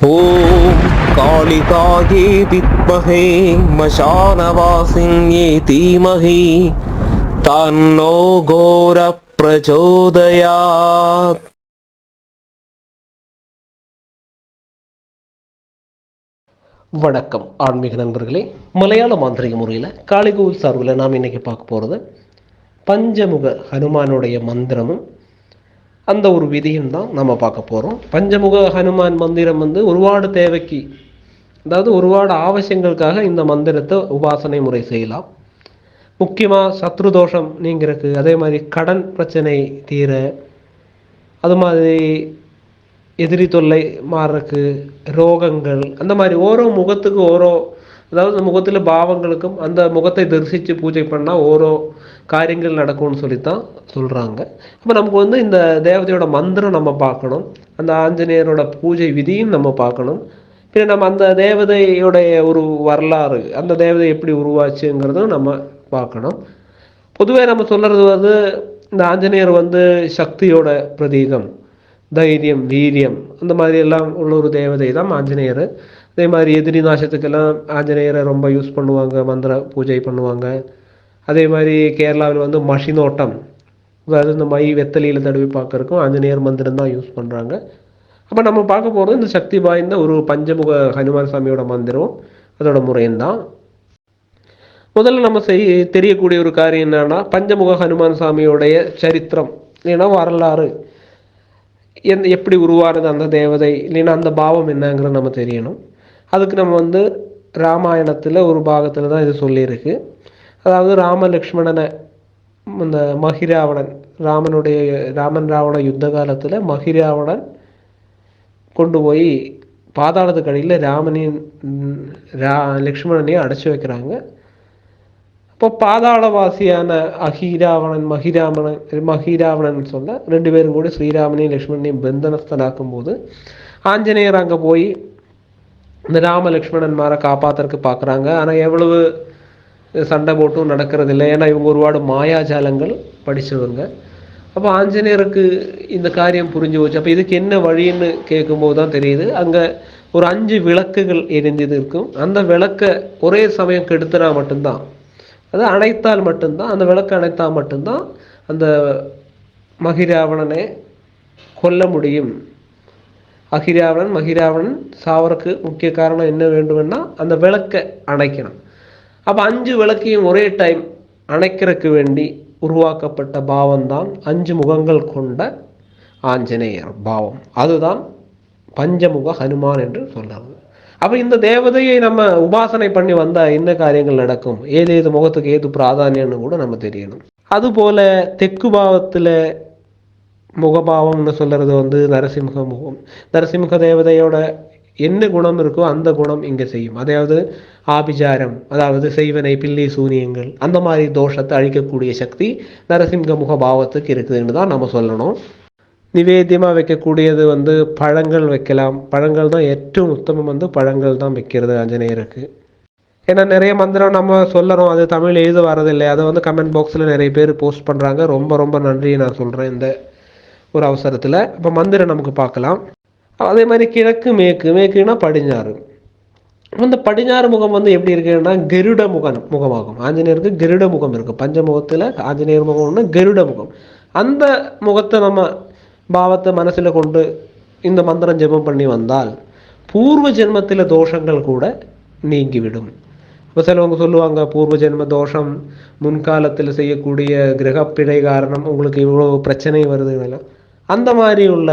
ॐ कालिकायै विद्महे मशानवासिन्ये धीमहि तन्नो घोरप्रचोदयात् வணக்கம் ஆன்மீக நண்பர்களே மலையாள மாந்திரிக முறையில் காளிகோவில் சார்பில் நாம் இன்னைக்கு பார்க்க போகிறது பஞ்சமுக ஹனுமானுடைய மந்திரமும் அந்த ஒரு விதியும் தான் நம்ம பார்க்க போகிறோம் பஞ்சமுக ஹனுமான் மந்திரம் வந்து ஒருபாடு தேவைக்கு அதாவது ஒருபாடு ஆவசியங்களுக்காக இந்த மந்திரத்தை உபாசனை முறை செய்யலாம். முக்கியமாக சத்ரு தோஷம் நீங்கிறதுக்கு அதே மாதிரி கடன் பிரச்சனை தீர அது மாதிரி எதிரி தொல்லை மாறுறக்கு ரோகங்கள் அந்த மாதிரி ஓரோ முகத்துக்கு ஓரோ அதாவது முகத்தில் பாவங்களுக்கும் அந்த முகத்தை தரிசித்து பூஜை பண்ணால் ஓரோ காரியங்கள் நடக்கும்னு சொல்லித்தான் சொல்கிறாங்க அப்போ நமக்கு வந்து இந்த தேவதையோட மந்திரம் நம்ம பார்க்கணும். அந்த ஆஞ்சநேயரோட பூஜை விதியும் நம்ம பார்க்கணும். பின்ன நம்ம அந்த தேவதையுடைய ஒரு வரலாறு அந்த தேவதை எப்படி உருவாச்சுங்கிறதும் நம்ம பார்க்கணும். பொதுவே நம்ம சொல்கிறது வந்து இந்த ஆஞ்சநேயர் வந்து சக்தியோட பிரதீகம் தைரியம் வீரியம் அந்த மாதிரி எல்லாம் உள்ள ஒரு தேவதை தான் ஆஞ்சநேயர். அதே மாதிரி எதிரி நாசத்துக்கெல்லாம் ஆஞ்சநேயரை ரொம்ப யூஸ் பண்ணுவாங்க மந்திர பூஜை பண்ணுவாங்க. அதே மாதிரி கேரளாவில் வந்து மஷினோட்டம். அதாவது இந்த மை வெத்தலையில் தடவி பார்க்கறக்கும் ஆஞ்சநேயர் மந்திரம் தான் யூஸ் பண்ணுறாங்க அப்போ நம்ம பார்க்க போகிறது இந்த சக்தி வாய்ந்த ஒரு பஞ்சமுக ஹனுமான் சாமியோட மந்திரம் அதோட முறையும் தான். முதல்ல நம்ம செய் தெரியக்கூடிய ஒரு காரியம் என்னன்னா பஞ்சமுக ஹனுமான் சாமியோடைய சரித்திரம் இல்லைன்னா வரலாறு. எந்த எப்படி உருவானது அந்த தேவதை இல்லைன்னா அந்த பாவம் என்னங்கிறது நம்ம தெரியணும். அதுக்கு நம்ம வந்து ராமாயணத்தில் ஒரு பாகத்தில் தான் இது சொல்லியிருக்கு. அதாவது ராம லக்ஷ்மணனை இந்த மகிராவணன் ராமனுடைய ராமன் ராவண யுத்த காலத்தில் மகிராவணன் கொண்டு போய் பாதாளத்துக்கு அடியில் ராமனையும் ரா லக்ஷ்மணனையும் அடைச்சி வைக்கிறாங்க. அப்போ பாதாளவாசியான அகிராவணன் மகிராமணன் மகிராவணன் சொல்ல ரெண்டு பேரும் கூட ஸ்ரீராமனையும் லக்ஷ்மணனையும் பந்தனஸ்தனாக்கும் போது ஆஞ்சநேயர் அங்கே போய் இந்த ராம லக்ஷ்மணன்மாரை காப்பாத்துறதுக்கு பார்க்குறாங்க ஆனால் எவ்வளவு சண்டை போட்டும் நடக்கிறது இல்லை ஏன்னா இவங்க ஒருபாடு மாயாஜாலங்கள் படித்தவங்க அப்போ ஆஞ்சநேயருக்கு இந்த காரியம் புரிஞ்சு போச்சு. அப்போ இதுக்கு என்ன வழின்னு கேட்கும்போது தான் தெரியுது. அங்கே ஒரு அஞ்சு விளக்குகள் எரிஞ்சது இருக்கும். அந்த விளக்கை ஒரே சமயம் கெடுத்துனா மட்டும்தான். அது அணைத்தால் மட்டும்தான். அந்த விளக்கு அணைத்தால் மட்டும்தான் அந்த மகிராவணனை கொல்ல முடியும். அகிராவணன் மகிராவணன் சாவறக்கு முக்கிய காரணம் என்ன வேண்டும்னா அந்த விளக்கை அணைக்கணும். அப்போ அஞ்சு விளக்கையும் ஒரே டைம் அணைக்கிறதுக்கு வேண்டி உருவாக்கப்பட்ட பாவம்தான் அஞ்சு முகங்கள் கொண்ட ஆஞ்சநேயர் பாவம். அதுதான் பஞ்சமுக ஹனுமான் என்று சொல்றாங்க அப்போ இந்த தேவதையை நம்ம உபாசனை பண்ணி வந்தால் என்ன காரியங்கள் நடக்கும்? ஏது ஏது முகத்துக்கு ஏது பிராதானியம்னு கூட நம்ம தெரியணும். அதுபோல தெற்கு பாவத்தில் முகபாவம்னு சொல்றது வந்து நரசிம்ஹ முகம். நரசிம்ஹ தேவதையோட என்ன குணம் இருக்கோ அந்த குணம் இங்கே செய்யும் அதாவது ஆபிசாரம் அதாவது செய்வனை பில்லி சூனியங்கள் அந்த மாதிரி தோஷத்தை அழிக்கக்கூடிய சக்தி நரசிம்ஹ முக பாவத்துக்கு இருக்குதுன்னு தான் நம்ம சொல்லணும் நிவேத்தியமாக வைக்கக்கூடியது வந்து பழங்கள் வைக்கலாம் பழங்கள் தான் ഏറ്റവും உத்தமம் வந்து பழங்கள் தான் வைக்கிறது ஆஞ்சநேயருக்கு ஏன்னா நிறைய மந்திரம் நம்ம சொல்லறோம் அது தமிழ் எழுத வரதில்லை அதை வந்து கமெண்ட் பாக்ஸில் நிறைய பேர் போஸ்ட் பண்ணுறாங்க ரொம்ப ரொம்ப நன்றி நான் சொல்கிறேன் இந்த ஒரு அவசரத்தில் அப்போ மந்திரம் நமக்கு பார்க்கலாம் அதே மாதிரி கிழக்கு மேற்கு. மேற்குனா படிஞ்சாறு இந்த படிஞ்சாறு முகம் வந்து எப்படி இருக்குன்னா கருட முகம் முகமாகும். ஆஞ்சநேயருக்கு கருட முகம் இருக்கு. பஞ்சமுகத்தில் ஆஞ்சநேயர் முகம்னா கருட முகம். அந்த முகத்தை நம்ம பாவத்தை மனசில் கொண்டு இந்த மந்திரம் ஜெபம் பண்ணி வந்தால் பூர்வ ஜென்மத்தில் தோஷங்கள் கூட நீங்கிவிடும். இப்போ சிலவங்க சொல்லுவாங்க பூர்வ ஜென்ம தோஷம் முன்காலத்தில் செய்யக்கூடிய கிரகப்பிழை காரணம் உங்களுக்கு இவ்வளோ பிரச்சனை வருதுன்னெல்லாம் அந்த மாதிரி உள்ள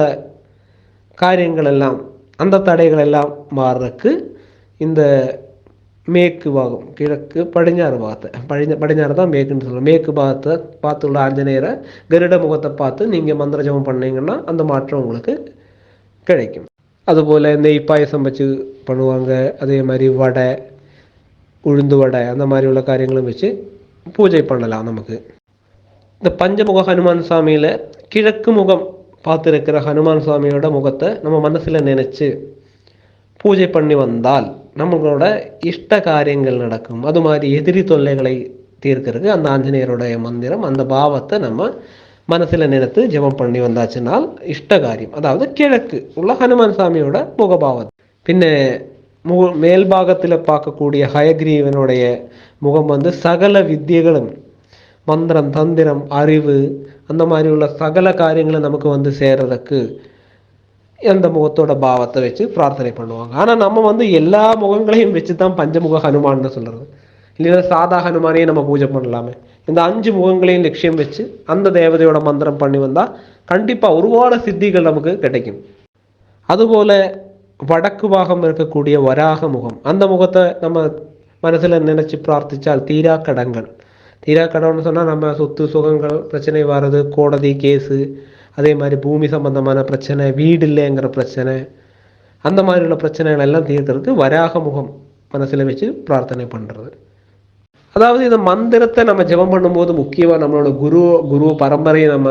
காரியங்கள் எல்லாம் அந்த தடைகள் எல்லாம் மாறுறதுக்கு இந்த மேற்கு பாகம் கிழக்கு படிஞ்சாறு பாகத்தை பழிஞ்ச படிஞ்சாறு தான் மேற்குன்னு சொல்லுவோம் மேற்கு பாகத்தை பார்த்துள்ள ஆஞ்சநேயரை கருட முகத்தை பார்த்து நீங்கள் மந்திர ஜபம் பண்ணீங்கன்னா அந்த மாற்றம் உங்களுக்கு கிடைக்கும். அதுபோல் நெய் பாயசம் வச்சு பண்ணுவாங்க. அதே மாதிரி வடை உளுந்து வடை அந்த மாதிரி உள்ள காரியங்களும் வச்சு பூஜை பண்ணலாம் நமக்கு. இந்த பஞ்சமுக ஹனுமான் சாமியில் கிழக்கு முகம் பார்த்துருக்கிற ஹனுமான் சுவாமியோட முகத்தை நம்ம மனசில் நினைச்சு பூஜை பண்ணி வந்தால் நம்மளோட இஷ்ட காரியங்கள் நடக்கும். அது மாதிரி எதிரி தொல்லைகளை தீர்க்கிறதுக்கு அந்த ஆஞ்சநேயருடைய மந்திரம் அந்த பாவத்தை நம்ம மனசில் நினைத்து ஜெபம் பண்ணி வந்தாச்சுனால் இஷ்ட காரியம். அதாவது கிழக்கு உள்ள ஹனுமான் சாமியோட முகபாவம். பின்ன மு மேல்பாகத்தில் பார்க்கக்கூடிய ஹயக்ரீவனுடைய முகம் வந்து சகல வித்தியகளும் மந்திரம் தந்திரம் அறிவு அந்த மாதிரி உள்ள சகல காரியங்களும் நமக்கு வந்து சேர்றதுக்கு அந்த முகத்தோட பாவத்தை வச்சு பிரார்த்தனை பண்ணுவாங்க. ஆனால் நம்ம வந்து எல்லா முகங்களையும் வச்சு தான் பஞ்சமுக ஹனுமான்னு சொல்றது. இல்லைன்னா சாதா ஹனுமானையே நம்ம பூஜை பண்ணலாமே. இந்த அஞ்சு முகங்களையும் லட்சியம் வச்சு அந்த தேவதையோட மந்திரம் பண்ணி வந்தால் கண்டிப்பாக ஒருபாடு சித்திகள் நமக்கு கிடைக்கும். அதுபோல வடக்கு பாகம் இருக்கக்கூடிய வராக முகம் அந்த முகத்தை நம்ம மனசுல நினைச்சு பிரார்த்திச்சால் தீரா கடங்கள் தீரா கடவுள்னு சொன்னா நம்ம சொத்து சுகங்கள் பிரச்சனை வர்றது கோடதி கேஸு அதே மாதிரி பூமி சம்பந்தமான பிரச்சனை வீடு இல்லைங்கிற பிரச்சனை அந்த மாதிரி உள்ள பிரச்சனைகள் எல்லாம் தீர்க்கறதுக்கு வராக முகம் மனசுல வச்சு பிரார்த்தனை பண்றது. அதாவது இந்த மந்திரத்தை நம்ம ஜெபம் பண்ணும்போது முக்கியமா நம்மளோட குரு குரு பரம்பரையை நம்ம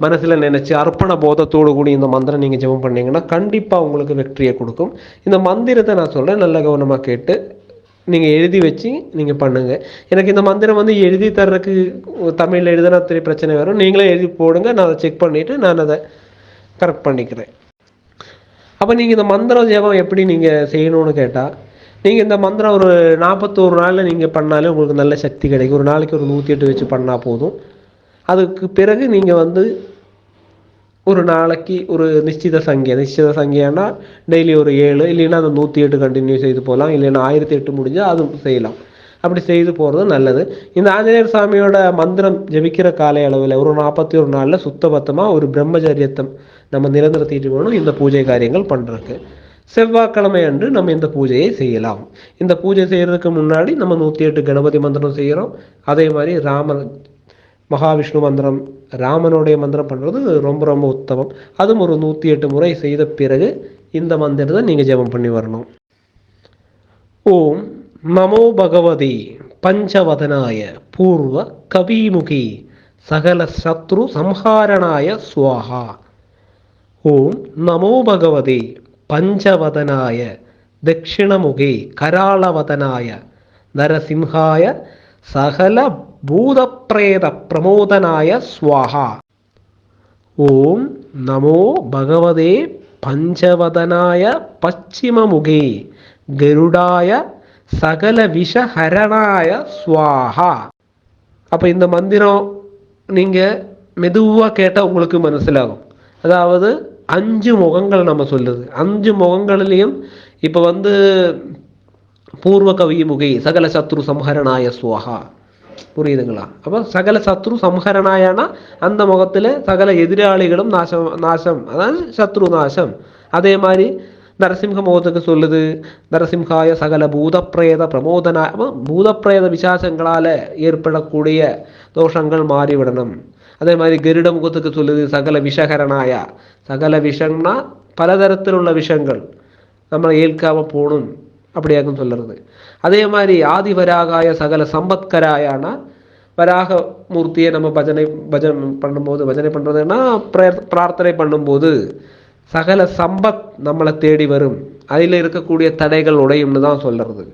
மனசுல நினைச்சு அர்ப்பண போதத்தோடு கூடி இந்த மந்திரம் நீங்க ஜெபம் பண்ணீங்கன்னா கண்டிப்பா உங்களுக்கு வெற்றியை கொடுக்கும். இந்த மந்திரத்தை நான் சொல்றேன் நல்ல கவனமா கேட்டு நீங்கள் எழுதி வச்சு நீங்கள் பண்ணுங்க. எனக்கு இந்த மந்திரம் வந்து எழுதி தர்றதுக்கு தமிழில் எழுதுனா தெரிய பிரச்சனை வரும். நீங்களே எழுதி போடுங்க. நான் அதை செக் பண்ணிவிட்டு நான் அதை கரெக்ட் பண்ணிக்கிறேன். அப்போ நீங்கள் இந்த மந்திரம் ஜெபம் எப்படி நீங்கள் செய்யணும்னு கேட்டால் நீங்கள் இந்த மந்திரம் ஒரு நாற்பத்தோரு நாளில் நீங்கள் பண்ணாலே உங்களுக்கு நல்ல சக்தி கிடைக்கும். ஒரு நாளைக்கு ஒரு நூற்றி எட்டு வச்சு பண்ணால் போதும். அதுக்கு பிறகு நீங்கள் வந்து ஒரு நாளைக்கு ஒரு நிச்சித சங்கியா நிச்சித சங்கியானா டெய்லி ஒரு ஏழு இல்லைன்னா அந்த நூற்றி எட்டு கண்டினியூ செய்து போகலாம் இல்லைன்னா ஆயிரத்தி எட்டு முடிஞ்சால் அதுவும் செய்யலாம் அப்படி செய்து போகிறது நல்லது இந்த ஆஞ்சநேயர் சாமியோட மந்திரம் ஜபிக்கிற கால அளவில் ஒரு நாற்பத்தி ஒரு நாளில் சுத்தபத்தமாக ஒரு பிரம்மச்சரியத்தை நம்ம நிரந்தரத்திட்டு போகணும் இந்த பூஜை காரியங்கள் பண்ணுறதுக்கு செவ்வாய்க்கிழமை அன்று நம்ம இந்த பூஜையை செய்யலாம் இந்த பூஜை செய்கிறதுக்கு முன்னாடி நம்ம நூற்றி எட்டு கணபதி மந்திரம் செய்கிறோம் அதே மாதிரி ராமர் மகாவிஷ்ணு மந்திரம் ராமனுடைய மந்திரம் பண்ணுறது ரொம்ப ரொம்ப உத்தமம். அதுவும் ஒரு நூற்றி எட்டு முறை செய்த பிறகு இந்த மந்திரத்தை நீங்கள் ஜெபம் பண்ணி வரணும். ஓம் நமோ பகவதி பஞ்சவதனாய பூர்வ கவிமுகி சகல சத்ரு சம்ஹாரணாய சுவாகா ஓம் நமோ பகவதி பஞ்சவதனாய தட்சிணமுகி கராளவதனாய நரசிம்ஹாய சகல பூதப்ரேத பிரமோதனாய ஸ்வாஹா. ஓம் நமோ பகவதே பஞ்சவதனாய பச்சிமமுகே கருடாய சகல விஷஹரணாய ஸ்வாஹா. அப்போ இந்த மந்திரம் நீங்கள் மெதுவாக கேட்டால் உங்களுக்கு மனசிலாகும். அதாவது அஞ்சு முகங்கள் நம்ம சொல்லுது. அஞ்சு முகங்களிலையும் இப்போ வந்து பூர்வ கவி முகை சகல சத்ரு சம்ஹரணாய சுவஹா புரியுதுங்களா? அப்போ சகல சத்ரு சம்ஹரணாயனா அந்த முகத்தில் சகல எதிராளிகளும் நாசம் நாசம். அதாவது சத்ரு நாசம். அதே மாதிரி நரசிம்ஹ முகத்துக்கு சொல்லுது. நரசிம்ஹாய சகல பூதப்பிரேத பிரமோதனா அப்போ பூதப்பிரேத விசாசங்களால் ஏற்படக்கூடிய தோஷங்கள் மாறிவிடணும். அதே மாதிரி கருட முகத்துக்கு சொல்லுது சகல விஷகரனாயா சகல விஷம்னா பலதரத்தில் விஷங்கள். நம்ம ஏற்காம போகணும். அப்படியாக்கும் சொல்லுறது. அதே மாதிரி ஆதி வராகாய சகல சம்பத்கராயானா வராக மூர்த்தியை நம்ம பஜனை பஜனை பண்ணும்போது பஜனை பண்ணுறதுன்னா பிரார்த்தனை பண்ணும்போது சகல சம்பத் நம்மளை தேடி வரும். அதில் இருக்கக்கூடிய தடைகள் உடையும்னு தான் சொல்கிறது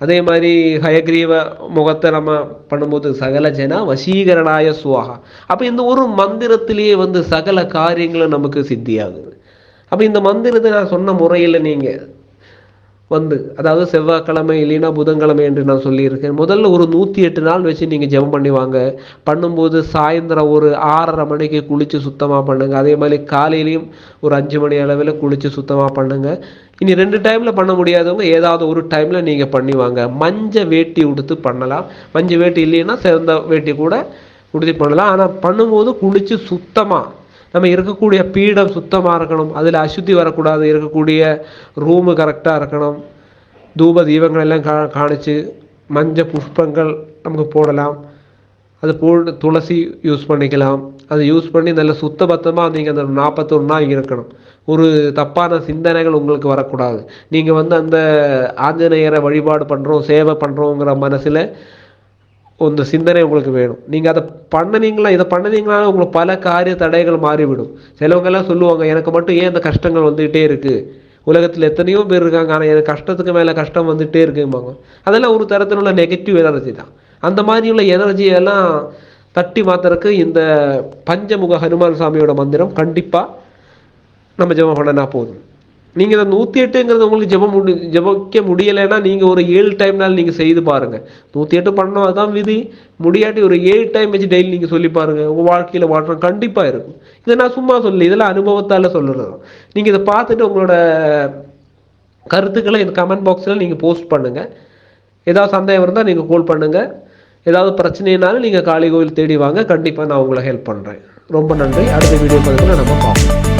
அதே மாதிரி ஹயக்ரீவ முகத்தை நம்ம பண்ணும்போது சகல ஜன வசீகரணாய சுவாகா. அப்போ இந்த ஒரு மந்திரத்திலேயே வந்து சகல காரியங்களும் நமக்கு சித்தியாகுது. அப்போ இந்த மந்திரத்தை நான் சொன்ன முறையில் நீங்கள் வந்து அதாவது செவ்வாய்க்கிழமை இல்லைன்னா புதன்கிழமை என்று நான் சொல்லியிருக்கேன். முதல்ல ஒரு நூற்றி எட்டு நாள் வச்சு நீங்கள் ஜெபம் பண்ணி வாங்க. பண்ணும்போது சாயந்தரம் ஒரு ஆறரை மணிக்கு குளித்து சுத்தமாக பண்ணுங்கள் அதே மாதிரி காலையிலையும் ஒரு அஞ்சு மணி அளவில் குளித்து சுத்தமாக பண்ணுங்கள் இனி ரெண்டு டைமில் பண்ண முடியாதவங்க ஏதாவது ஒரு டைமில் நீங்கள் பண்ணி வாங்க. மஞ்சள் வேட்டி உடுத்து பண்ணலாம். மஞ்சள் வேட்டி இல்லைன்னா சிறந்த வேட்டி கூட உடுத்தி பண்ணலாம். ஆனால் பண்ணும்போது குளித்து சுத்தமாக நம்ம இருக்கக்கூடிய பீடம் சுத்தமாக இருக்கணும். அதில் அசுத்தி வரக்கூடாது. இருக்கக்கூடிய ரூமு கரெக்டாக இருக்கணும். தூப தீபங்கள் எல்லாம் கா காணிச்சு மஞ்சள் புஷ்பங்கள் நமக்கு போடலாம். அது போட்டு துளசி யூஸ் பண்ணிக்கலாம். அதை யூஸ் பண்ணி நல்ல சுத்தபத்தமாக நீங்கள் அந்த நாற்பத்தொரு நாள் இருக்கணும். ஒரு தப்பான சிந்தனைகள் உங்களுக்கு வரக்கூடாது. நீங்கள் வந்து அந்த ஆஞ்சநேயரை வழிபாடு பண்ணுறோம் சேவை பண்ணுறோங்கிற மனசில் அந்த சிந்தனை உங்களுக்கு வேணும். நீங்கள் அதை பண்ணினீங்களா இதை பண்ணினீங்களா உங்களுக்கு பல காரிய தடைகள் மாறிவிடும். சிலவங்க எல்லாம் சொல்லுவாங்க எனக்கு மட்டும் ஏன் இந்த கஷ்டங்கள் வந்துகிட்டே இருக்குது உலகத்தில் எத்தனையோ பேர் இருக்காங்க ஆனால் எனக்கு கஷ்டத்துக்கு மேலே கஷ்டம் வந்துகிட்டே இருக்கும்பாங்க. அதெல்லாம் ஒரு தரத்தில் உள்ள நெகட்டிவ் எனர்ஜி தான். அந்த மாதிரி உள்ள எனர்ஜியெல்லாம் தட்டி மாத்துறதுக்கு இந்த பஞ்சமுக ஹனுமான் சாமியோட மந்திரம் கண்டிப்பாக நம்ம ஜெபம் பண்ணனா போதும். நீங்கள் இந்த நூற்றி எட்டுங்கிறது உங்களுக்கு ஜெபம் முடி ஜெபிக்க முடியலைன்னா நீங்கள் ஒரு ஏழு டைம்னாலும் நீங்கள் செய்து பாருங்கள் நூற்றி எட்டு பண்ணணும் அதுதான் விதி. முடியாட்டி ஒரு ஏழு டைம் வச்சு டெய்லி நீங்கள் சொல்லி பாருங்கள் உங்கள் வாழ்க்கையில் மாற்றம் கண்டிப்பாக இருக்கும். இதை நான் சும்மா சொல்லி இதெல்லாம் அனுபவத்தால் சொல்லுறது நீங்கள் இதை பார்த்துட்டு உங்களோட கருத்துக்களை இந்த கமெண்ட் பாக்ஸில் நீங்கள் போஸ்ட் பண்ணுங்கள் ஏதாவது சந்தேகம் இருந்தால் நீங்கள் கால் பண்ணுங்கள் ஏதாவது பிரச்சனைனாலும் நீங்கள் காளி கோவில் தேடி வாங்க. கண்டிப்பாக நான் உங்களை ஹெல்ப் பண்ணுறேன் ரொம்ப நன்றி. அடுத்த வீடியோ பதிவில் நம்ம பார்ப்போம்.